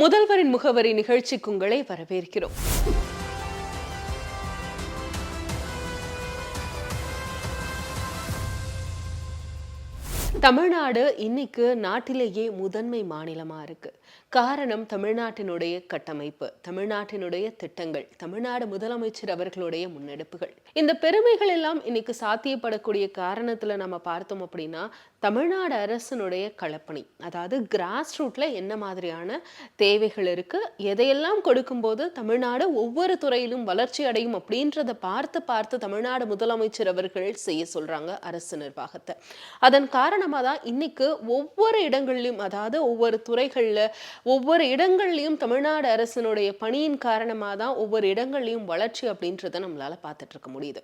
முதல்வரின் முகவரி நிகழ்ச்சிக்கு உங்களை வரவேற்கிறோம். தமிழ்நாடு இன்னைக்கு நாட்டிலேயே முதன்மை மாநிலமா இருக்கு. காரணம் தமிழ்நாட்டினுடைய கட்டமைப்பு தமிழ்நாட்டினுடைய திட்டங்கள் தமிழ்நாடு முதலமைச்சர் அவர்களுடைய முன்னெடுப்புகள். இந்த பெருமைகள் எல்லாம் இன்னைக்கு சாத்தியப்படக்கூடிய காரணத்துல நம்ம பார்த்தோம் அப்படின்னா தமிழ்நாடு அரசினுடைய களப்பணி அதாவது கிராஸ் ரூட்ல என்ன மாதிரியான தேவைகள் இருக்கு எதையெல்லாம் கொடுக்கும்போது தமிழ்நாடு ஒவ்வொரு துறையிலும் வளர்ச்சி அடையும் அப்படின்றத பார்த்து பார்த்து தமிழ்நாடு முதலமைச்சர் அவர்கள் செய்ய சொல்றாங்க அரசு நிர்வாகத்தை. அதன் காரணமாக தான் இன்னைக்கு ஒவ்வொரு இடங்கள்லையும் அதாவது ஒவ்வொரு துறைகள்ல ஒவ்வொரு இடங்கள்லையும் தமிழ்நாடு அரசினுடைய பணியின் காரணமாக தான் ஒவ்வொரு இடங்கள்லையும் வளர்ச்சி அப்படின்றத நம்மளால பார்த்துட்டு இருக்க முடியுது.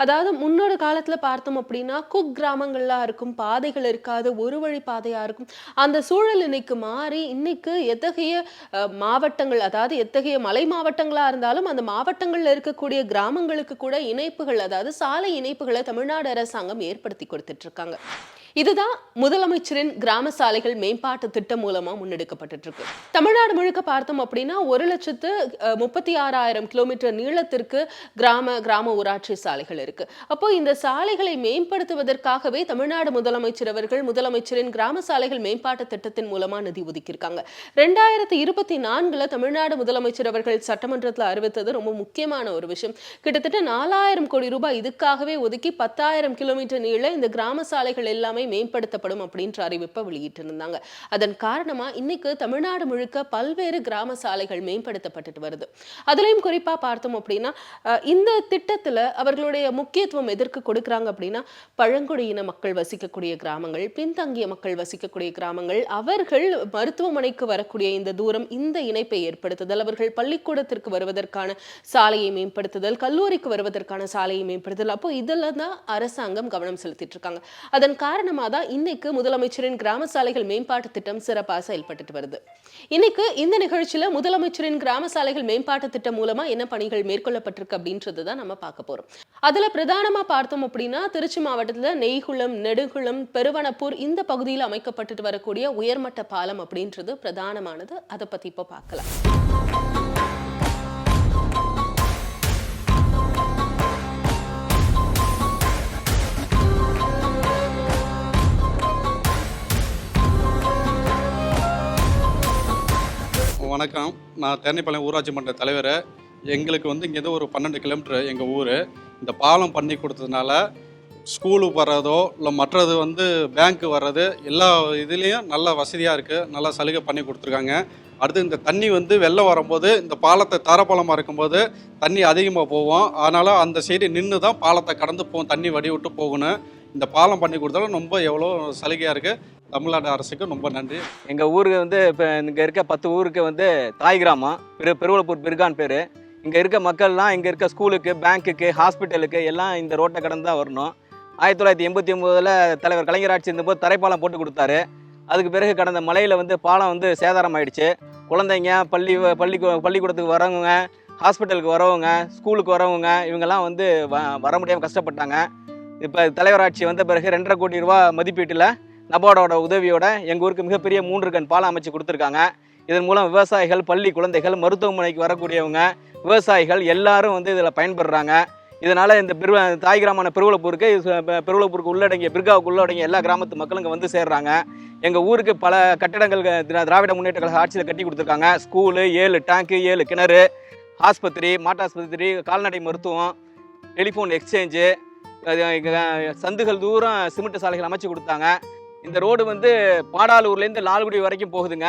அதாவது முன்னொரு காலத்துல பார்த்தோம் அப்படின்னா குக் கிராமங்கள்லாம் இருக்கும் பாதைகள் இருக்காது ஒரு வழி பாதையா இருக்கும். அந்த சூழல் இன்னைக்கு மாறி இன்னைக்கு எத்தகைய அஹ், மாவட்டங்கள் அதாவது எத்தகைய மலை மாவட்டங்களா இருந்தாலும் அந்த மாவட்டங்கள்ல இருக்கக்கூடிய கிராமங்களுக்கு கூட இணைப்புகள் அதாவது சாலை இணைப்புகளை தமிழ்நாடு அரசாங்கம் ஏற்படுத்தி கொடுத்துட்டு இருக்காங்க. இதுதான் முதலமைச்சரின் கிராம சாலைகள் மேம்பாட்டு திட்டம் மூலமா முன்னெடுக்கப்பட்டு இருக்கு தமிழ்நாடு முழுக்க பார்த்தோம் அப்படின்னா ஒரு லட்சத்து முப்பத்தி ஆறாயிரம் கிலோமீட்டர் நீளத்திற்கு கிராம கிராம ஊராட்சி சாலைகள் இருக்கு. அப்போ இந்த சாலைகளை மேம்படுத்துவதற்காகவே தமிழ்நாடு முதலமைச்சர் அவர்கள் முதலமைச்சரின் கிராம சாலைகள் மேம்பாட்டு திட்டத்தின் மூலமா நிதி ஒதுக்கியிருக்காங்க. ரெண்டாயிரத்தி இருபத்தி நான்குல தமிழ்நாடு முதலமைச்சர் அவர்கள் சட்டமன்றத்தில் அறிவித்தது ரொம்ப முக்கியமான ஒரு விஷயம். கிட்டத்தட்ட நாலாயிரம் கோடி ரூபாய் இதுக்காகவே ஒதுக்கி பத்தாயிரம் கிலோமீட்டர் நீள இந்த கிராம சாலைகள் எல்லாமே மேம்படுத்தப்படும் அப்படின்ற அறிவிப்பை வெளியிட்டிருந்தாங்க. அதன் காரணமா இன்னைக்கு தமிழ்நாடு முழுக்க பல்வேறு கிராம சாலைகள் மேம்படுத்தப்பட்டுட்டு வருது. அதுலயும் குறிப்பா பார்த்தோம் அப்படின்னா இந்த திட்டத்துல அவர்களுடைய முக்கியத்துவம் எதற்கு கொடுக்குறாங்க அப்படின்னா பழங்குடியின மக்கள் வசிக்கக்கூடிய கிராமங்கள் பின்தங்கிய மக்கள் வசிக்கக்கூடிய கிராமங்கள் அவர்கள் மருத்துவமனைக்கு வரக்கூடிய இந்த தூரம் இந்த இணைப்பை ஏற்படுத்துதல் அவர்கள் பள்ளிக்கூடத்திற்கு வருவதற்கான சாலையை மேம்படுத்துதல் கல்லூரிக்கு வருவதற்கான சாலையை மேம்படுத்துதல் அப்போ இதெல்லாம் தான் அரசாங்கம் கவனம் செலுத்திட்டு இருக்காங்க. அதன் காரணம் காரணமாக தான் இன்னைக்கு முதலமைச்சரின் கிராம சாலைகள் மேம்பாட்டு திட்டம் சிறப்பாக செயல்பட்டுட்டு வருது. இன்னைக்கு இந்த நிகழ்ச்சியில் முதலமைச்சரின் கிராம சாலைகள் மேம்பாட்டு திட்டம் மூலமா என்ன பணிகள் மேற்கொள்ளப்பட்டிருக்கு அப்படின்றது தான் நம்ம பார்க்க போறோம். அதுல பிரதானமா பார்த்தோம் அப்படின்னா திருச்சி மாவட்டத்துல நெய்குளம் நெடுகுளம் பெருவனப்பூர் இந்த பகுதியில் அமைக்கப்பட்டுட்டு வரக்கூடிய உயர்மட்ட பாலம் அப்படின்றது பிரதானமானது. அதை பத்தி இப்போ பார்க்கலாம். வணக்கம். நான் தென்னைப்பாளையம் ஊராட்சி மன்ற தலைவர். எங்களுக்கு வந்து இங்கேருந்து ஒரு பன்னெண்டு கிலோமீட்டர் எங்கள் ஊர். இந்த பாலம் பண்ணி கொடுத்ததுனால ஸ்கூலுக்கு வர்றதோ இல்லை மற்றது வந்து பேங்க்கு வர்றது எல்லா இதுலேயும் நல்ல வசதியாக இருக்குது நல்லா சலுகை பண்ணி கொடுத்துருக்காங்க. அடுத்து இந்த தண்ணி வந்து வெள்ளம் வரும்போது இந்த பாலத்தை தரப்பாலமாக இருக்கும்போது தண்ணி அதிகமாக போகும் அதனால் அந்த சைடு நின்று தான் பாலத்தை கடந்து போகும் தண்ணி வடி விட்டு போகணும். இந்த பாலம் பண்ணி கொடுத்தாலும் ரொம்ப எவ்வளோ சலுகையாக இருக்குது தமிழ்நாடு அரசுக்கு ரொம்ப நன்றி. எங்கள் ஊருக்கு வந்து இப்போ இங்கே இருக்க பத்து ஊருக்கு வந்து தாய் கிராமம். பெரு பெருவளப்பூர் பிர்கான் பேர். இங்கே இருக்க மக்கள்லாம் இங்கே இருக்க ஸ்கூலுக்கு பேங்க்குக்கு ஹாஸ்பிட்டலுக்கு எல்லாம் இந்த ரோட்டை கடந்து தான் வரணும். ஆயிரத்தி தொள்ளாயிரத்தி எண்பத்தி ஒம்போதில் தலைவர் கலைஞர் ஆட்சி இருந்தபோது தரைப்பாலம் போட்டு கொடுத்தாரு. அதுக்கு பிறகு கடந்த மலையில் வந்து பாலம் வந்து சேதாரம் ஆயிடுச்சு குழந்தைங்க பள்ளி பள்ளி பள்ளிக்கூடத்துக்கு வரவங்க ஹாஸ்பிட்டலுக்கு வரவங்க ஸ்கூலுக்கு வரவங்க இவங்கெல்லாம் வந்து வ வர முடியாமல் கஷ்டப்பட்டாங்க. இப்போ தலைவர் ஆட்சி வந்த பிறகு ரெண்டரை கோடி ரூபா மதிப்பீட்டில் நபார்டோட உதவியோட எங்கள் ஊருக்கு மிகப்பெரிய மூன்று கண் பாலம் அமைச்சு கொடுத்துருக்காங்க. இதன் மூலம் விவசாயிகள் பள்ளி குழந்தைகள் மருத்துவமனைக்கு வரக்கூடியவங்க விவசாயிகள் எல்லாரும் வந்து இதில் பயன்படுறாங்க இதனால் இந்த பெரு தாய் கிராமமான பெருவளப்பூருக்கு இது பெருவளப்பூருக்கு உள்ளடங்கிய பிர்காவுக்கு உள்ளடங்கிய எல்லா கிராமத்து மக்களும் இங்கே வந்து சேர்றாங்க. எங்கள் ஊருக்கு பல கட்டடங்கள் திராவிட முன்னேற்ற கழக ஆட்சியில் கட்டி கொடுத்துருக்காங்க. ஸ்கூலு ஏழு டேங்க்கு ஏழு கிணறு ஆஸ்பத்திரி மாட்டாஸ்பத்திரி கால்நடை மருத்துவம் டெலிஃபோன் எக்ஸ்சேஞ்சு அது சந்துகள் தூரம் சிமெண்ட் சாலைகள் அமைச்சு கொடுத்தாங்க. இந்த ரோடு வந்து பாடாலூர்லேருந்து லால்குடி வரைக்கும் போகுதுங்க.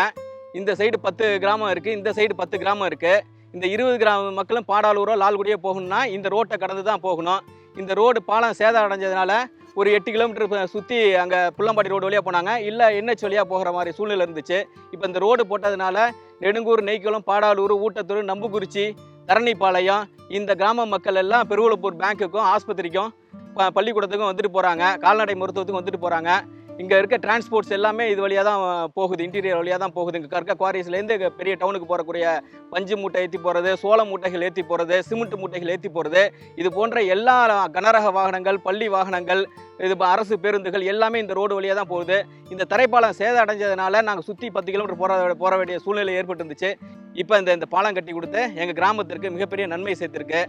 இந்த சைடு பத்து கிராமம் இருக்குது இந்த சைடு பத்து கிராமம் இருக்குது இந்த இருபது கிராம மக்களும் பாடாலூரோ லால்குடியோ போகணும்னா இந்த ரோட்டை கடந்து தான் போகணும். இந்த ரோடு பாலம் சேதம் அடைஞ்சதுனால ஒரு எட்டு கிலோமீட்டர் சுற்றி அங்கே புள்ளம்பாடி ரோடு வழியாக போனாங்க. இல்லை என்ஹெச் வழியாக போகிற மாதிரி சூழ்நிலை இருந்துச்சு. இப்போ இந்த ரோடு போட்டதுனால நெடுங்கூர் நெய்க்குளம் பாடாலூர் ஊட்டத்தூர் நம்புக்குறிச்சி தரணிப்பாளையம் இந்த கிராம மக்கள் எல்லாம் பெருவளப்பூர் பேங்க்குக்கும் ஆஸ்பத்திரிக்கும் ப- பள்ளிக்கூடத்துக்கும் வந்துட்டு போகிறாங்க கால்நடை மருத்துவத்துக்கும் வந்துட்டு போகிறாங்க இங்கே இருக்க டிரான்ஸ்போர்ட்ஸ் எல்லாமே இது வழியாக தான் போகுது. இன்டீரியர் வழியாக தான் போகுது. இங்கே கற்க குவாரிஸ்லேருந்து பெரிய டவுனுக்கு போகக்கூடிய பஞ்சு மூட்டை ஏற்றி போகிறது சோள மூட்டைகள் ஏற்றி போகிறது சிமெண்ட் மூட்டைகள் ஏற்றி போகிறது இது போன்ற எல்லா கனரக வாகனங்கள் பள்ளி வாகனங்கள் இது ப- அரசு பேருந்துகள் எல்லாமே இந்த ரோடு வழியாக தான் போகுது. இந்த தரைப்பாலம் சேதம் அடைஞ்சதுனால நாங்கள் சுற்றி பத்து கிலோமீட்டர் போகிற போக வேண்டிய சூழ்நிலை ஏற்பட்டு இருந்துச்சு இப்போ இந்த இந்த பாலம் கட்டி கொடுத்து எங்கள் கிராமத்திற்கு மிகப்பெரிய நன்மை சேர்த்திருக்கு.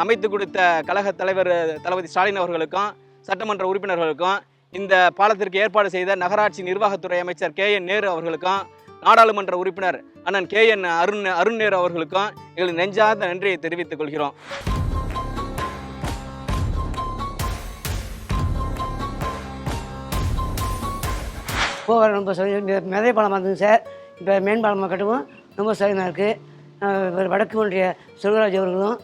அமைத்து கொடுத்த கழக தலைவர் தளபதி ஸ்டாலின் அவர்களுக்கும் சட்டமன்ற உறுப்பினர்களுக்கும் இந்த பாலத்திற்கு ஏற்பாடு செய்த நகராட்சி நிர்வாகத்துறை அமைச்சர் கே என் நேரு அவர்களுக்கும் நாடாளுமன்ற உறுப்பினர் அண்ணன் கே என் அருண் அருண் நேரு அவர்களுக்கும் எங்களுக்கு நெஞ்சார்ந்த நன்றியை தெரிவித்துக் கொள்கிறோம். போகிற ரொம்ப சௌகரியம் மெதை பாலமாக வந்தது சார். இப்போ மேம்பாலமாக கட்டவும். ரொம்ப சரியாக இருக்குது வடக்கு ஒன்றிய செல்வராஜ் அவர்களும்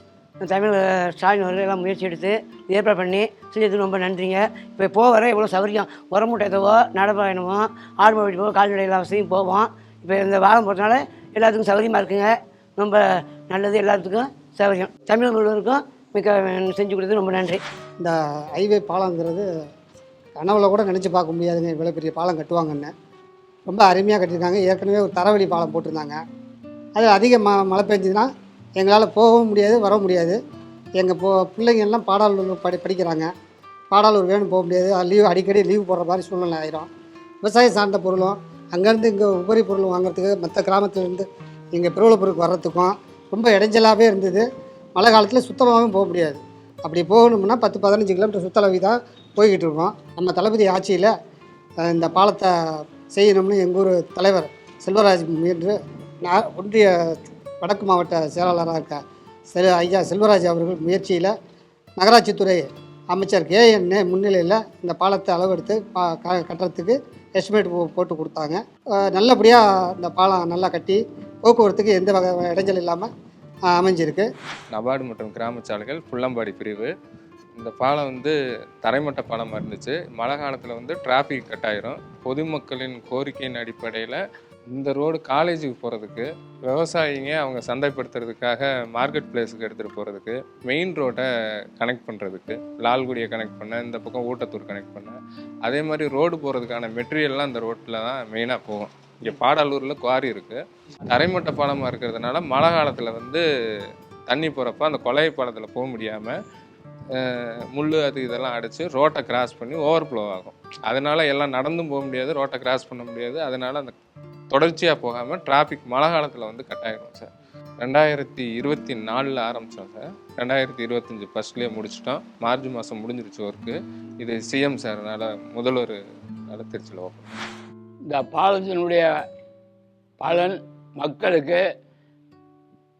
தமிழ் ஸ்டாலின் அவர்கள் எல்லாம் முயற்சி எடுத்து ஏற்பாடு பண்ணி செஞ்சதுக்கு ரொம்ப நன்றிங்க. இப்போ போகிற இவ்வளோ சௌகரியம். உரமூட்டையதவோ நடப்பயணமோ ஆடு மாடு போவோம் கால்நடை எல்லா வசதியும் போவோம். இப்போ இந்த வாரம் போகிறதுனால எல்லாத்துக்கும் சௌகரியமாக இருக்குங்க. ரொம்ப நல்லது எல்லாத்துக்கும் சௌகரியம். தமிழ் முழுவதற்கும் மிக்க செஞ்சு கொடுத்தது ரொம்ப நன்றி. இந்த ஹைவே பாலங்கிறது கனவுல கூட நினச்சி பார்க்க முடியாதுங்க. இவ்வளோ பெரிய பாலம் கட்டுவாங்கன்னு. ரொம்ப அருமையாக கட்டியிருக்காங்க. ஏற்கனவே ஒரு தரவழி பாலம் போட்டிருந்தாங்க. அது அதிக ம மழை பெஞ்சதுன்னா எங்களால் போகவும் முடியாது வர முடியாது. எங்கள் போ பிள்ளைங்க எல்லாம் பாடாலூர் படி படிக்கிறாங்க. பாடாலூர் வேணும் போக முடியாது. லீவ் அடிக்கடி லீவ் போடுற மாதிரி சூழ்நிலை ஆயிரும். விவசாயம் சார்ந்த பொருளும் அங்கேருந்து இங்கே உபரி பொருள் வாங்குறதுக்கு மற்ற கிராமத்துலேருந்து இங்கே பெருவலப்பூருக்கு வர்றதுக்கும் ரொம்ப இடைஞ்சலாகவே இருந்தது. மழை காலத்தில் சுத்தமாகவும் போக முடியாது. அப்படி போகணும்னா பத்து பதினஞ்சு கிலோமீட்டர் சுற்றளவு தான் போய்கிட்டு இருக்கோம். நம்ம தளபதி ஆட்சியில் இந்த பாலத்தை செய்யணும்னு எங்கள் ஊர் தலைவர் செல்வராஜ் முயன்று நான் ஒன்றிய வடக்கு மாவட்ட செயலாளராக இருக்க செல் ஐயா செல்வராஜ் அவர்கள் முயற்சியில் நகராட்சித்துறை அமைச்சர் கே என் முன்னிலையில் இந்த பாலத்தை அளவெடுத்து பா கட்டுறதுக்கு எஸ்டிமேட் போ போட்டு கொடுத்தாங்க. நல்லபடியாக இந்த பாலம் நல்லா கட்டி போக்குவரத்துக்கு எந்த வகை இடைஞ்சல் இல்லாமல் அமைஞ்சிருக்கு. நபார்டு மற்றும் கிராம சாலைகள் புள்ளம்பாடி பிரிவு. இந்த பாலம் வந்து தரைமட்ட பாலமாக இருந்துச்சு. மழை காலத்தில் வந்து டிராஃபிக் கட் ஆயிரும். பொதுமக்களின் கோரிக்கையின் அடிப்படையில் இந்த ரோடு காலேஜுக்கு போகிறதுக்கு விவசாயிங்க அவங்க சந்தைப்படுத்துறதுக்காக மார்க்கெட் பிளேஸுக்கு எடுத்துகிட்டு போகிறதுக்கு மெயின் ரோட்டை கனெக்ட் பண்ணுறதுக்கு லால்குடியை கனெக்ட் பண்ண இந்த பக்கம் ஊட்டத்தூர் கனெக்ட் பண்ண அதே மாதிரி ரோடு போகிறதுக்கான மெட்டீரியல்லாம் இந்த ரோட்டில் தான் மெயினாக போகும். இங்கே பாடாலூரில் குவாரி இருக்குது தரைமட்ட பாலமாக இருக்கிறதுனால மழை காலத்தில் வந்து தண்ணி போகிறப்ப அந்த கொலை பாலத்தில் போக முடியாமல் முள் அது இதெல்லாம் அடித்து ரோட்டை கிராஸ் பண்ணி ஓவர் ஃப்ளோ ஆகும். அதனால எல்லாம் நடந்தும் போக முடியாது ரோட்டை கிராஸ் பண்ண முடியாது. அதனால அந்த தொடர்ச்சியாக போகாமல் டிராஃபிக் மழை காலத்தில் வந்து கட் ஆகிடும் சார் ரெண்டாயிரத்தி இருபத்தி நாலில் ஆரம்பித்தோம் சார் ரெண்டாயிரத்தி இருபத்தஞ்சி ஃபஸ்ட்லேயே முடிச்சிட்டோம். மார்ச் மாதம் முடிஞ்சிருச்சு ஒர்க்கு இது சிஎம் சார்னால முதல்வர் நல்ல திருச்சியில் ஓப்பன். இந்த பாலத்தினுடைய பலன் மக்களுக்கு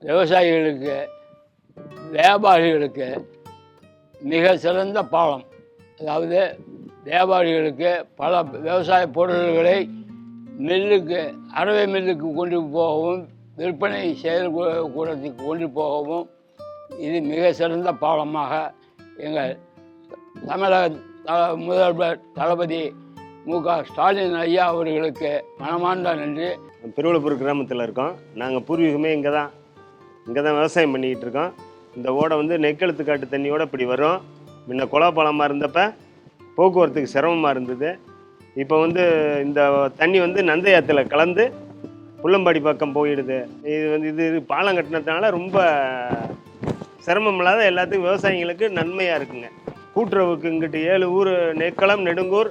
விவசாயிகளுக்கு வியாபாரிகளுக்கு மிக சிறந்த பாலம். அதாவது வியாபாரிகளுக்கு பல விவசாய பொருள்களை மில்லுக்கு அரவை மில்லுக்கு கொண்டு போகவும் விற்பனை செயல் கூடத்துக்கு கொண்டு போகவும் இது மிக சிறந்த பாலமாக எங்கள் தமிழக முதல்வர் தளபதி மு க ஸ்டாலின் ஐயா அவர்களுக்கு மனமார்ந்த நன்றி. பெருவளப்பூர் கிராமத்தில் இருக்கோம். நாங்கள் பூர்வீகமே இங்கே தான் இங்கே தான் விவசாயம் பண்ணிக்கிட்டு இருக்கோம். இந்த ஓடை வந்து நெக்கெழுத்து காட்டு தண்ணியோட இப்படி வரும். முன்ன குழாப்பாலமாக இருந்தப்போ போக்குவரத்துக்கு சிரமமாக இருந்தது. இப்போ வந்து இந்த தண்ணி வந்து நந்தையாத்துல கலந்து புள்ளம்பாடி பக்கம் போயிடுது. இது வந்து இது இது பாலம் கட்டினதுனால ரொம்ப சிரமம் இல்லாத எல்லாத்துக்கும் விவசாயிங்களுக்கு நன்மையாக இருக்குங்க. கூட்டுறவுக்கு இங்கிட்டு ஏழு ஊர் நெக்களம் நெடுங்கூர்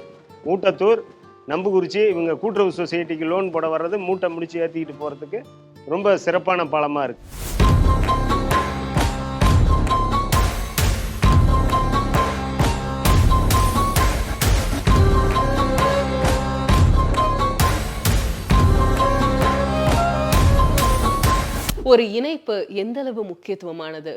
ஊட்டத்தூர் நம்புகுறிச்சி இவங்க கூட்டுறவு சொசைட்டிக்கு லோன் போட வர்றது மூட்டை முடிச்சு ஏற்றிக்கிட்டு போகிறதுக்கு ரொம்ப சிறப்பான பாலமாக இருக்குது ஒரு இணைப்பு எந்த அளவு முக்கியத்துவமானது?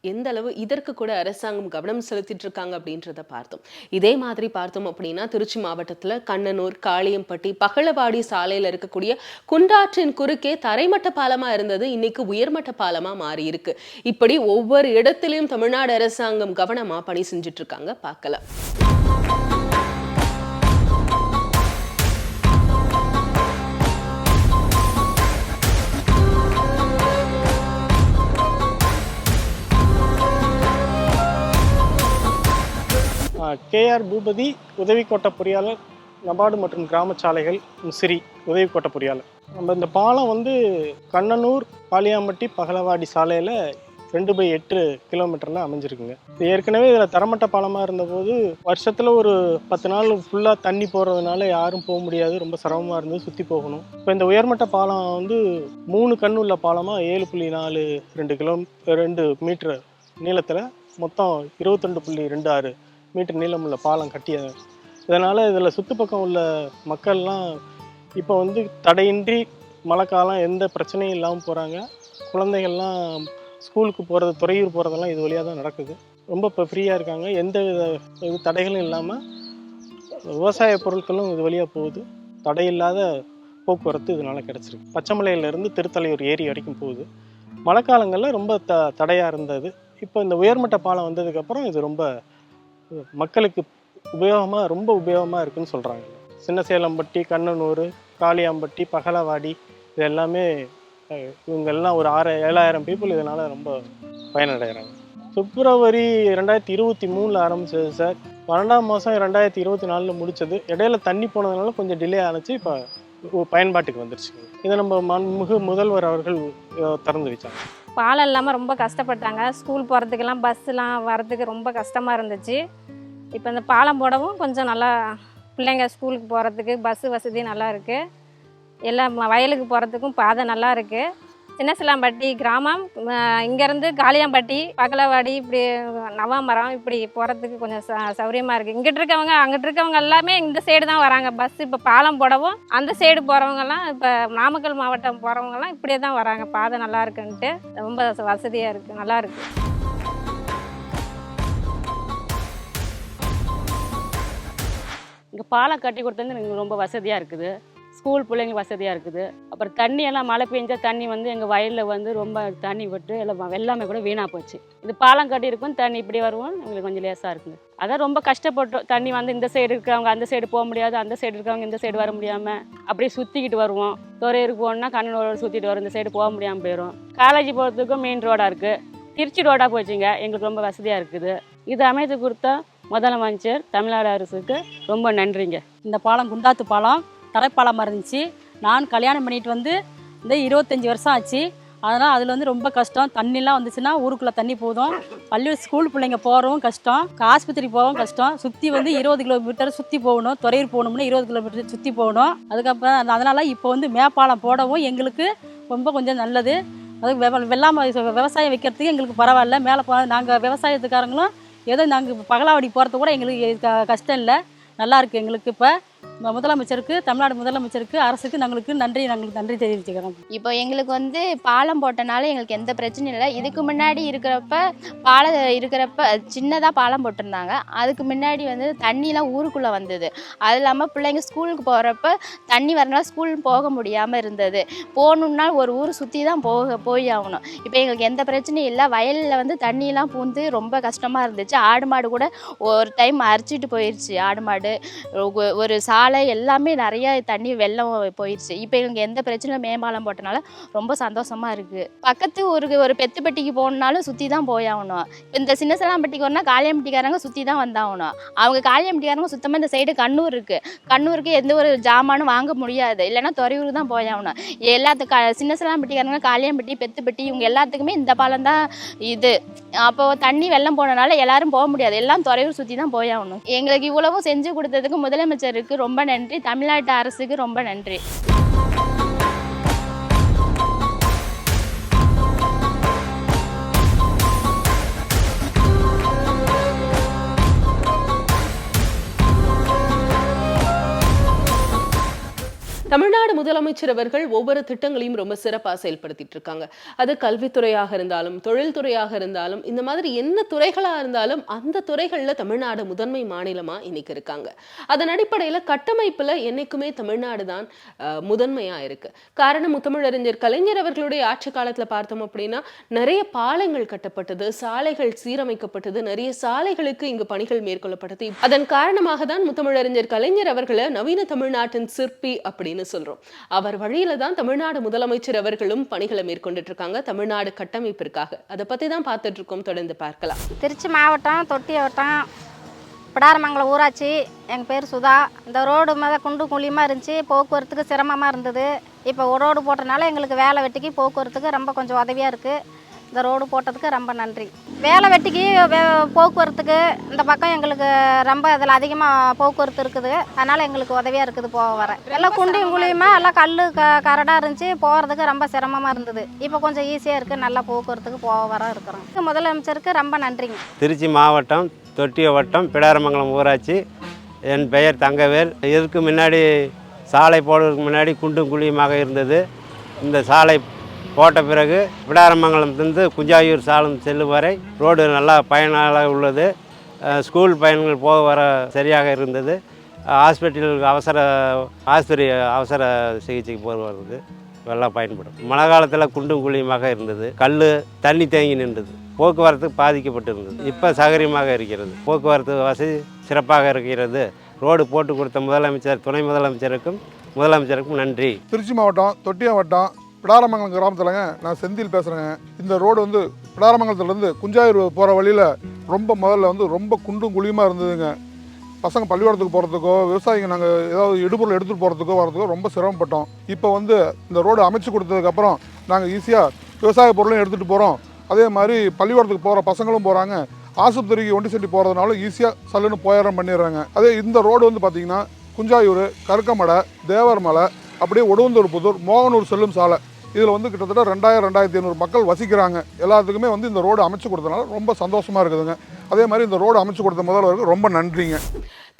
எந்த அளவு இதற்கு கூட அரசாங்கம் கவனம் செலுத்திட்டு இருக்காங்க அப்படின்றத பார்த்தோம். இதே மாதிரி பார்த்தோம் அப்படின்னா திருச்சி மாவட்டத்துல கண்ணனூர் காளியம்பட்டி பகலவாடி சாலையில இருக்கக்கூடிய குண்டாற்றின் குறுக்கே தரைமட்ட பாலமா இருந்தது. இன்னைக்கு உயர்மட்ட பாலமா மாறி இருக்கு. இப்படி ஒவ்வொரு இடத்திலையும் தமிழ்நாடு அரசாங்கம் கவனமா பணி செஞ்சுட்டு இருக்காங்க பார்க்கலாம். கேஆர் பூபதி உதவி கோட்ட பொறியாளர் நபார்டு மற்றும் கிராம சாலைகள் சிறி உதவி கோட்ட பொறியாளர். நம்ம இந்த பாலம் வந்து கண்ணனூர் பாலியாம்பட்டி பகலவாடி சாலையில் ரெண்டு பை எட்டு கிலோமீட்டரில் அமைஞ்சிருக்குங்க. இது ஏற்கனவே இதில் தரமட்ட பாலமாக இருந்தபோது வருஷத்தில் ஒரு பத்து நாள் ஃபுல்லாக தண்ணி போடுறதுனால யாரும் போக முடியாது. ரொம்ப சிரமமாக இருந்தது சுற்றி போகணும். இப்போ இந்த உயர்மட்ட பாலம் வந்து மூணு கண் உள்ள பாலமாக ஏழு புள்ளி நாலு ரெண்டு கிலோ ரெண்டு மீட்டர் நீளத்தில் மொத்தம் இருபத்தெண்டு புள்ளி ரெண்டு ஆறு மீட்டர் நீளமுள்ள பாலம் கட்டியது இதனால் இதில் சுற்றுப்பக்கம் உள்ள மக்கள்லாம் இப்போ வந்து தடையின்றி மழை காலம் எந்த பிரச்சனையும் இல்லாமல் போகிறாங்க குழந்தைகள்லாம் ஸ்கூலுக்கு போகிறது துறையூர் போகிறதெல்லாம் இது வழியாக தான் நடக்குது. ரொம்ப இப்போ ஃப்ரீயாக இருக்காங்க. எந்த வித இது தடைகளும் இல்லாமல் விவசாய பொருட்களும் இது வழியாக போகுது. தடையில்லாத போக்குவரத்து இதனால் கிடச்சிருக்கு. பச்சைமலையிலேருந்து திருத்தலையூர் ஏரி வரைக்கும் போகுது. மழைக்காலங்களில் ரொம்ப த தடையாக இருந்தது. இப்போ இந்த உயர்மட்ட பாலம் வந்ததுக்கப்புறம் இது ரொம்ப மக்களுக்கு உபயோகமாக ரொம்ப உபயோகமாக இருக்குன்னு சொல்கிறாங்க சின்ன சேலம்பட்டி கண்ணனூர் காளியாம்பட்டி பகலவாடி இது எல்லாமே இவங்கெல்லாம் ஒரு ஆறு ஏழாயிரம் பீப்புள் இதனால் ரொம்ப பயனடைகிறாங்க. பிப்ரவரி ரெண்டாயிரத்தி இருபத்தி மூணில் ஆரம்பிச்சது சார் பன்னெண்டாம் மாதம் ரெண்டாயிரத்தி இருபத்தி நாலில் முடிச்சது. இடையில தண்ணி போனதுனால கொஞ்சம் டிலே ஆனிச்சு. இப்போ பயன்பாட்டுக்கு வந்துருச்சு இதை நம்ம மண்மிகு முதல்வர் அவர்கள் திறந்து வச்சாங்க. பாலம் இல்லாமல் ரொம்ப கஷ்டப்பட்டாங்க. ஸ்கூல் போகிறதுக்கெல்லாம் பஸ்ஸுலாம் வர்றதுக்கு ரொம்ப கஷ்டமாக இருந்துச்சு. இப்போ இந்த பாலம் போடவும் கொஞ்சம் நல்லா பிள்ளைங்க ஸ்கூலுக்கு போகிறதுக்கு பஸ்ஸு வசதி நல்லா இருக்குது எல்லாம் வயலுக்கு போகிறதுக்கும் பாதை நல்லா இருக்குது சின்னசிலாம்பட்டி கிராமம். இங்கேருந்து காளியாம்பட்டி பகலவாடி இப்படி நவாமரம் இப்படி போகிறதுக்கு கொஞ்சம் ச சௌரியமாக இருக்குது இங்கிட்டு இருக்கவங்க அங்கிட்டு இருக்கவங்க எல்லாமே இந்த சைடு தான் வராங்க. பஸ் இப்போ பாலம் போடவும் அந்த சைடு போகிறவங்கலாம் இப்போ நாமக்கல் மாவட்டம் போகிறவங்கலாம் இப்படியே தான் வராங்க. பாதை நல்லா இருக்குன்ட்டு ரொம்ப வசதியாக இருக்குது நல்லா இருக்குது இங்கே பாலம் கட்டி கொடுத்தது எங்களுக்கு ரொம்ப வசதியாக இருக்குது. ஸ்கூல் பிள்ளைங்க வசதியாக இருக்குது. அப்புறம் தண்ணி எல்லாம் மழை பெஞ்சா தண்ணி வந்து எங்கள் வயலில் வந்து ரொம்ப தண்ணி விட்டு எல்லாம் வெள்ளாமை கூட வீணாக போச்சு. இது பாலம் கட்டியிருக்கும் தண்ணி இப்படி வருவோம் எங்களுக்கு கொஞ்சம் லேசாக இருக்குங்க அதான் ரொம்ப கஷ்டப்பட்டோம். தண்ணி வந்து இந்த சைடு இருக்கிறவங்க அந்த சைடு போக முடியாது அந்த சைடு இருக்கிறவங்க இந்த சைடு வர முடியாமல் அப்படியே சுற்றிக்கிட்டு வருவோம். துறையூருக்கு போகணுன்னா கண்ணனூர் சுற்றிட்டு வரும் இந்த சைடு போக முடியாமல் போயிடும் காலேஜ் போகிறதுக்கும் மெயின் ரோடாக இருக்குது திருச்சி ரோடாக போச்சுங்க எங்களுக்கு ரொம்ப வசதியாக இருக்குது. இது அமைத்து கொடுத்தா முதலமைச்சர் தமிழ்நாடு அரசுக்கு ரொம்ப நன்றிங்க. இந்த பாலம் குண்டாத்து பாலம் தரைப்பாலமாக இருந்துச்சு. நான் கல்யாணம் பண்ணிட்டு வந்து இந்த இருபத்தஞ்சி வருஷம் ஆச்சு. அதனால் அதில் வந்து ரொம்ப கஷ்டம். தண்ணிலாம் வந்துச்சுன்னா ஊருக்குள்ளே தண்ணி போதும். பள்ளி ஸ்கூல் பிள்ளைங்க போகிறவும் கஷ்டம். ஆஸ்பத்திரி போகவும் கஷ்டம். சுற்றி வந்து இருபது கிலோமீட்டர் சுற்றி போகணும். துறையூர் போகணும்னா இருபது கிலோமீட்டர் சுற்றி போகணும். அதுக்கப்புறம் அதனால் இப்போ வந்து மேப்பாலம் போடவும் எங்களுக்கு ரொம்ப கொஞ்சம் நல்லது. அது வெவ வெள்ளாமை விவசாயம் வைக்கிறதுக்கு எங்களுக்கு பரவாயில்ல. மேலே போ நாங்கள் விவசாயத்துக்காரங்களும் ஏதோ நாங்கள் பகலாவடி போகிறது கூட எங்களுக்கு க- கஷ்டம் இல்லை. நல்லா இருக்குது எங்களுக்கு இப்போ. முதலமைச்சருக்கு தமிழ்நாடு முதலமைச்சருக்கு அரசுக்கு நாங்களுக்கு நன்றி நாங்களுக்கு நன்றி தெரிவிச்சுக்கிறோம். இப்போ எங்களுக்கு வந்து பாலம் போட்டனால எங்களுக்கு எந்த பிரச்சனையும் இல்லை. இதுக்கு முன்னாடி இருக்கிறப்ப பாலம் இருக்கிறப்ப சின்னதாக பாலம் போட்டிருந்தாங்க. அதுக்கு முன்னாடி வந்து தண்ணிலாம் ஊருக்குள்ளே வந்தது. அது இல்லாமல் பிள்ளைங்க ஸ்கூலுக்கு போகிறப்ப தண்ணி வரனால ஸ்கூல் போக முடியாமல் இருந்தது. போகணுன்னா ஒரு ஊர் சுற்றி தான் போக போய் ஆகணும். இப்போ எங்களுக்கு எந்த பிரச்சனையும் இல்லை. வயலில் வந்து தண்ணியெல்லாம் பூந்து ரொம்ப கஷ்டமாக இருந்துச்சு. ஆடு மாடு கூட ஒரு டைம் அரிச்சிட்டு போயிடுச்சு ஆடு மாடு ஒரு ஒரு சாலை எல்லாமே நிறைய தண்ணி வெள்ளம் போயிடுச்சு இப்போ எங்களுக்கு எந்த பிரச்சனையும் மேம்பாலம் போட்டனால ரொம்ப சந்தோஷமா இருக்கு. பக்கத்து ஊருக்கு ஒரு பெத்துப்பட்டிக்கு போகணுன்னாலும் சுற்றி தான் போயாகணும் இப்போ இந்த சின்ன சேலாம்பட்டிக்கு வரணும் காளியம்பட்டிக்காரங்க சுற்றி தான் வந்தாகணும். அவங்க காளியம்பட்டிக்காரங்க சுத்தமாக இந்த சைடு கண்ணூர் இருக்கு. கண்ணூருக்கு எந்த ஒரு ஜாமானும் வாங்க முடியாது. இல்லைன்னா துறையூர் தான் போயாகணும் எல்லாத்துக்கு க- சின்ன சேலாம்பட்டிக்காரங்க காளியம்பட்டி பெத்துப்பட்டி இவங்க எல்லாத்துக்குமே இந்த பாலம் தான் இது. அப்போ தண்ணி வெள்ளம் போனனால எல்லாரும் போக முடியாது. எல்லாம் துறையூர் சுற்றி தான் போயாகணும் எங்களுக்கு இவ்வளவும் செஞ்சு கொடுத்ததுக்கு முதலமைச்சருக்கு ரொம்ப நன்றி. தமிழ்நாட்டு அரசுக்கு ரொம்ப நன்றி. தமிழ்நாடு முதலமைச்சர் அவர்கள் ஒவ்வொரு திட்டங்களையும் ரொம்ப சிறப்பாக செயல்படுத்திட்டு இருக்காங்க. அது கல்வித்துறையாக இருந்தாலும் தொழில்துறையாக இருந்தாலும் இந்த மாதிரி என்ன துறைகளாக இருந்தாலும் அந்த துறைகளில் தமிழ்நாடு முதன்மை மாநிலமாக இன்னைக்கு இருக்காங்க. அதன் அடிப்படையில் கட்டமைப்பில் என்னைக்குமே தமிழ்நாடு தான் முதன்மையாக இருக்கு. காரணம் முத்தமிழறிஞர் கலைஞர் அவர்களுடைய ஆட்சி காலத்தில் பார்த்தோம் அப்படின்னா நிறைய பாலங்கள் கட்டப்பட்டது சாலைகள் சீரமைக்கப்பட்டது நிறைய சாலைகளுக்கு இங்கு பணிகள் மேற்கொள்ளப்பட்டது. அதன் காரணமாக தான் முத்தமிழறிஞர் கலைஞர் அவர்களை நவீன தமிழ்நாட்டின் சிற்பி அப்படின்னு சொல்றோம். அவர் வழியில் தான் தமிழ்நாடு முதலமைச்சர் அவர்களும் பணிகளை மேற்கொண்டுட்டு இருக்காங்க தமிழ்நாடு கட்டமைப்பிற்காக. அதை பற்றி தான் பார்த்துட்டு இருக்கோம் தொடர்ந்து பார்க்கலாம். திருச்சி மாவட்டம் தொட்டி வட்டம் பிடாரமங்கலம் ஊராட்சி எங்கள் பேர் சுதா. இந்த ரோடு மேலே குண்டு குழியுமாக இருந்துச்சு போக்குவரத்துக்கு சிரமமாக இருந்தது. இப்போ ரோடு போட்டனால எங்களுக்கு வேலை வெட்டிக்கு போக்குவரத்துக்கு ரொம்ப கொஞ்சம் உதவியாக இருக்குது இந்த ரோடு போட்டதுக்கு ரொம்ப நன்றி. வேலை வெட்டிக்கு வே போக்குவரத்துக்கு இந்த பக்கம் எங்களுக்கு ரொம்ப இதில் அதிகமாக போக்குவரத்து இருக்குது. அதனால் எங்களுக்கு உதவியாக இருக்குது போக வர. எல்லாம் குண்டியும் குழியுமா எல்லாம் கல் க கரடாக இருந்துச்சு. போகிறதுக்கு ரொம்ப சிரமமாக இருந்தது. இப்போ கொஞ்சம் ஈஸியாக இருக்குது நல்லா போக்குவரத்துக்கு போக வர இருக்கிறோம். முதலமைச்சருக்கு ரொம்ப நன்றிங்க. திருச்சி மாவட்டம் தொட்டிய வட்டம் பிடாரமங்கலம் ஊராட்சி. என் பெயர் தங்கவேல். இதற்கு முன்னாடி சாலை போடுறதுக்கு முன்னாடி குண்டும் குழியுமாக இருந்தது. இந்த சாலை போட்ட பிறகு விடாரமங்கலத்திலிருந்து குஞ்சாயூர் சாலம் செல்லும் வரை ரோடு நல்லா பயனாக உள்ளது. ஸ்கூல் பயணங்கள் போக வர சரியாக இருந்தது. ஹாஸ்பிட்டலுக்கு அவசர ஆஸ்பத்திரி அவசர சிகிச்சைக்கு போகிறது எல்லாம் பயன்படும். மழை காலத்தில் குண்டும் குழியுமாக இருந்தது. கல் தண்ணி தேங்கி நின்றது. போக்குவரத்து பாதிக்கப்பட்டிருந்தது. இப்போ சகரியமாக இருக்கிறது. போக்குவரத்து வசதி சிறப்பாக இருக்கிறது. ரோடு போட்டு கொடுத்த முதலமைச்சர் துணை முதலமைச்சருக்கும் முதலமைச்சருக்கும் நன்றி. திருச்சி மாவட்டம் தொட்டியம் வட்டம் பிடாரமங்கலம் கிராமத்திலங்க நான் செந்தில் பேசுகிறேங்க இந்த ரோடு வந்து பிடாரமங்கலத்துலேருந்து குஞ்சாயூர் போகிற வழியில் ரொம்ப முதல்ல வந்து ரொம்ப குண்டும் குழியுமாக இருந்ததுங்க. பசங்க பள்ளிக்கூடத்துக்கு போகிறதுக்கோ விவசாயிங்க நாங்கள் ஏதாவது இடுபொருள் எடுத்துகிட்டு போகிறதுக்கோ வரதுக்கோ ரொம்ப சிரமப்பட்டோம். இப்போ வந்து இந்த ரோடு அமைச்சு கொடுத்ததுக்கப்புறம் நாங்கள் ஈஸியாக விவசாய பொருளையும் எடுத்துகிட்டு போகிறோம் அதே மாதிரி பள்ளிக்கூடத்துக்கு போகிற பசங்களும் போகிறாங்க ஆஸ்பத்திரிக்கு ஒண்டி செட்டி போகிறதுனால ஈஸியாக சல்லுன்னு போயிடம் பண்ணிடுறாங்க. அதே இந்த ரோடு வந்து பார்த்திங்கன்னா குஞ்சாயூர் கருக்கமடை தேவர்மலை அப்படியே ஒடுவந்தூர் புதூர் மோகனூர் செல்லும் சாலை. இதில் வந்து கிட்டத்தட்ட ரெண்டாயிரம் ரெண்டாயிரத்தி ஐநூறு மக்கள் வசிக்கிறாங்க. எல்லாத்துக்குமே வந்து இந்த ரோடு அமைச்சு கொடுத்தனால ரொம்ப சந்தோஷமாக இருக்குதுங்க. அதே மாதிரி இந்த ரோடு அமைச்சு கொடுத்த முதல்வருக்கு ரொம்ப நன்றிங்க.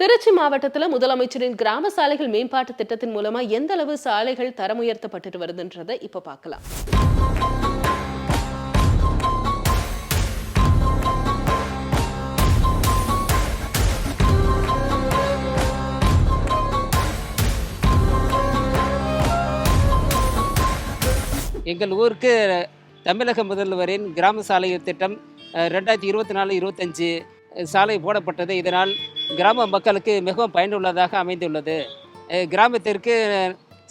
திருச்சி மாவட்டத்தில் முதலமைச்சரின் கிராம சாலைகள் மேம்பாட்டு திட்டத்தின் மூலமாக எந்த அளவு சாலைகள் தரம் உயர்த்தப்பட்டு வருதுன்றதை இப்போ பார்க்கலாம். எங்கள் ஊருக்கு தமிழக முதல்வரின் கிராம சாலை திட்டம் ரெண்டாயிரத்தி இருபத்தி நாலு இருபத்தஞ்சு சாலை போடப்பட்டது. இதனால் கிராம மக்களுக்கு மிகவும் பயனுள்ளதாக அமைந்துள்ளது. கிராமத்திற்கு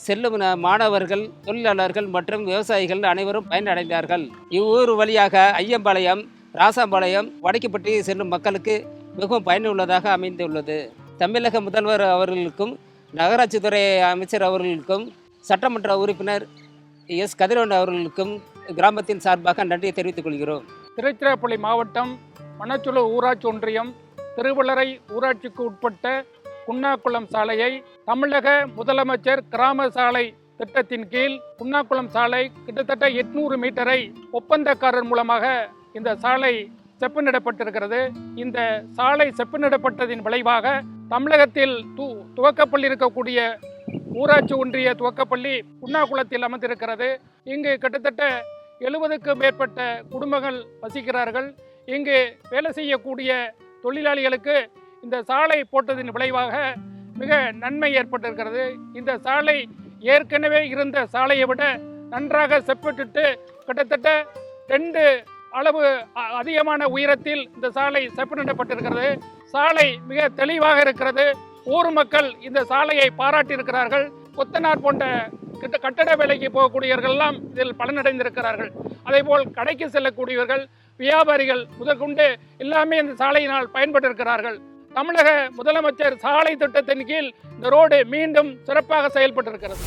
செல்லும் மாணவர்கள் தொழிலாளர்கள் மற்றும் விவசாயிகள் அனைவரும் பயனடைந்தார்கள். இவ்வூர் வழியாக ஐயம்பாளையம் ராசாம்பாளையம் வடக்குப்பட்டி செல்லும் மக்களுக்கு மிகவும் பயனுள்ளதாக அமைந்துள்ளது. தமிழக முதல்வர் அவர்களுக்கும் நகராட்சித்துறை அமைச்சர் அவர்களுக்கும் சட்டமன்ற உறுப்பினர் எஸ் கதிரவன் அவர்களுக்கும் கிராமத்தின் சார்பாக நன்றியை தெரிவித்துக் கொள்கிறோம். திருச்சிராப்பள்ளி மாவட்டம் மணச்சுழு ஊராட்சி ஒன்றியம் திருவள்ளரை ஊராட்சிக்கு உட்பட்ட குன்னாக்குளம் சாலையை தமிழக முதலமைச்சர் கிராம சாலை திட்டத்தின் கீழ் குன்னாக்குளம் சாலை கிட்டத்தட்ட எட்நூறு மீட்டரை ஒப்பந்தக்காரர் மூலமாக இந்த சாலை செப்பனிடப்பட்டிருக்கிறது. இந்த சாலை செப்பனிடப்பட்டதின் விளைவாக தமிழகத்தில் து துவக்கப்பள்ளி இருக்கக்கூடிய ஊராட்சி ஒன்றிய துவக்கப்பள்ளி குன்னாக்குளத்தில் அமைந்திருக்கிறது. இங்கு கிட்டத்தட்ட எழுபதுக்கும் மேற்பட்ட குடும்பங்கள் வசிக்கிறார்கள். இங்கு வேலை செய்யக்கூடிய தொழிலாளிகளுக்கு இந்த சாலை போட்டதின் விளைவாக மிக நன்மை ஏற்பட்டிருக்கிறது. இந்த சாலை ஏற்கனவே இருந்த சாலையை விட நன்றாக செப்பிட்டுட்டு கிட்டத்தட்ட ரெண்டு அளவு அ- அதிகமான உயரத்தில் இந்த சாலை செப்பனிடப்பட்டிருக்கிறது. சாலை மிக தெளிவாக இருக்கிறது. ஊர் மக்கள் இந்த சாலையை பாராட்டியிருக்கிறார்கள். கொத்தனார் போன்ற கிட்ட கட்டட வேலைக்கு போகக்கூடியவர்கள்லாம் இதில் பலனடைந்திருக்கிறார்கள். அதேபோல் கடைக்கு செல்லக்கூடியவர்கள் வியாபாரிகள் முதற்கொண்டு எல்லாமே இந்த சாலையினால் பயன்பட்டிருக்கிறார்கள். தமிழக முதலமைச்சர் சாலை திட்டத்தின் கீழ் இந்த ரோடு மீண்டும் சிறப்பாக செயல்பட்டிருக்கிறது.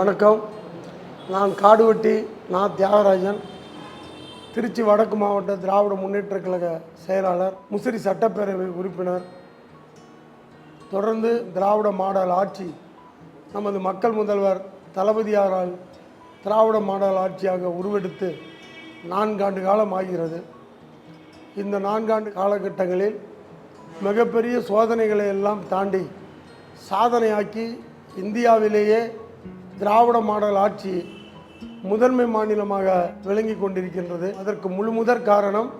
வணக்கம். நான் காடுவெட்டி நான் தியாகராஜன். திருச்சி வடக்கு மாவட்ட திராவிட முன்னேற்ற கழக செயலாளர் முசிறி சட்டப்பேரவை உறுப்பினர். தொடர்ந்து திராவிட மாடல் ஆட்சி நமது மக்கள் முதல்வர் தளபதியாரால் திராவிட மாடல் ஆட்சியாக உருவெடுத்து நான்காண்டு காலம் ஆகிறது. இந்த நான்காண்டு காலகட்டங்களில் மிகப்பெரிய சோதனைகளை எல்லாம் தாண்டி சாதனையாக்கி இந்தியாவிலேயே திராவிட மாடல் ஆட்சி முதன்மை மாநிலமாக விளங்கி கொண்டிருக்கின்றது. அதற்கு முழு முதற் காரணம்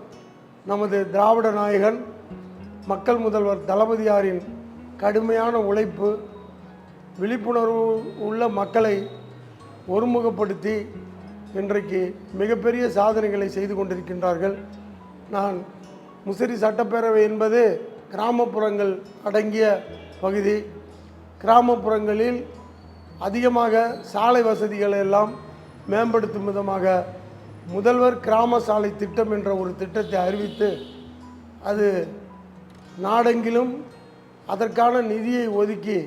நமது திராவிட நாயகன் மக்கள் முதல்வர் தளபதியாரின் கடுமையான உழைப்பு விழிப்புணர்வு உள்ள மக்களை ஒருமுகப்படுத்தி இன்றைக்கு மிகப்பெரிய சாதனைகளை செய்து கொண்டிருக்கின்றார்கள். நான் முசிறி சட்டப்பேரவை என்பது கிராமப்புறங்கள் அடங்கிய பகுதி. கிராமப்புறங்களில் அதிகமாக சாலை வசதிகளை எல்லாம் மேம்படுத்தும் விதமாக முதல்வர் கிராம சாலை திட்டம் என்ற ஒரு திட்டத்தை அறிவித்து அது நாடெங்கிலும் அதற்கான நிதியை ஒதுக்கி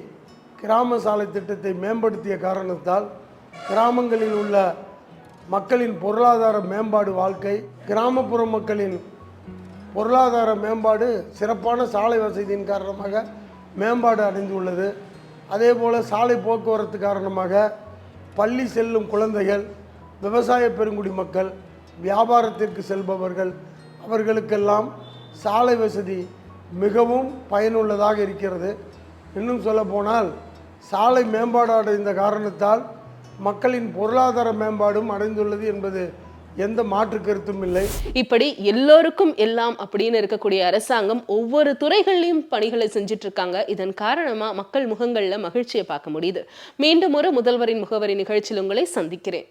கிராம சாலை திட்டத்தை மேம்படுத்திய காரணத்தால் கிராமங்களில் உள்ள மக்களின் பொருளாதார மேம்பாடு வாழ்க்கை கிராமப்புற மக்களின் பொருளாதார மேம்பாடு சிறப்பான சாலை வசதியின் காரணமாக மேம்பாடு அடைந்துள்ளது. அதே போல் சாலை போக்குவரத்து காரணமாக பள்ளி செல்லும் குழந்தைகள் விவசாய பெருங்குடி மக்கள் வியாபாரத்திற்கு செல்பவர்கள் அவர்களுக்கெல்லாம் சாலை வசதி மிகவும் பயனுள்ளதாக இருக்கிறது. இன்னும் சொல்லப்போனால் சாலை மேம்பாடு அடைந்த காரணத்தால் மக்களின் பொருளாதார மேம்பாடும் அடைந்துள்ளது என்பது எந்த மாற்று கருத்தும் இல்லை. இப்படி எல்லோருக்கும் எல்லாம் அப்படின்னு இருக்கக்கூடிய அரசாங்கம் ஒவ்வொரு துறைகளிலும் பணிகளை செஞ்சுட்டு இருக்காங்க இதன் காரணமா மக்கள் முகங்கள்ல மகிழ்ச்சியை பார்க்க முடியுது. மீண்டும் ஒரு முதல்வரின் முகவரி நிகழ்ச்சியில் உங்களை சந்திக்கிறேன்.